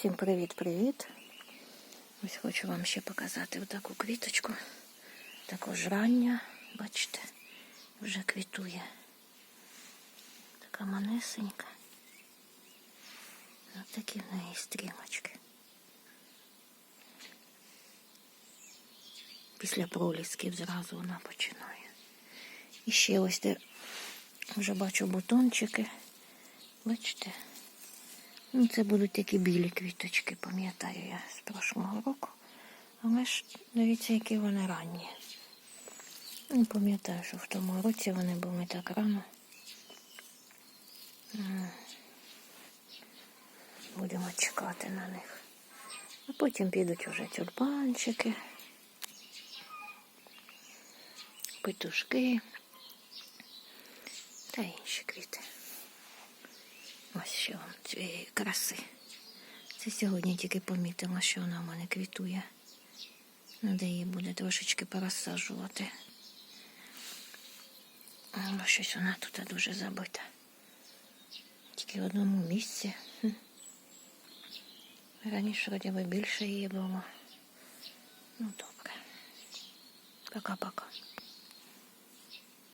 Всім привіт-привіт. Ось хочу вам ще показати таку квіточку. Також рання, бачите, вже квітує. Така манесенька. Ось такі в неї стрімочки. Після пролісків зразу вона починає. І ще ось де вже бачу бутончики. Бачите? Ну, це будуть такі білі квіточки, пам'ятаю я з прошлого року. Але ж дивіться, які вони ранні. Не пам'ятаю, що в тому році вони були так рано. Будемо чекати на них. А потім підуть уже тюльпанчики, петушки та інші квіти. Ось ще цієї краси. Це сьогодні тільки помітила, що вона в мене квітує. Надо її буде трошечки порозсаджувати. Бо щось вона тут дуже забита. Тільки в одному місці. Раніше вроді би більше її було. Ну добре. Пока-пока.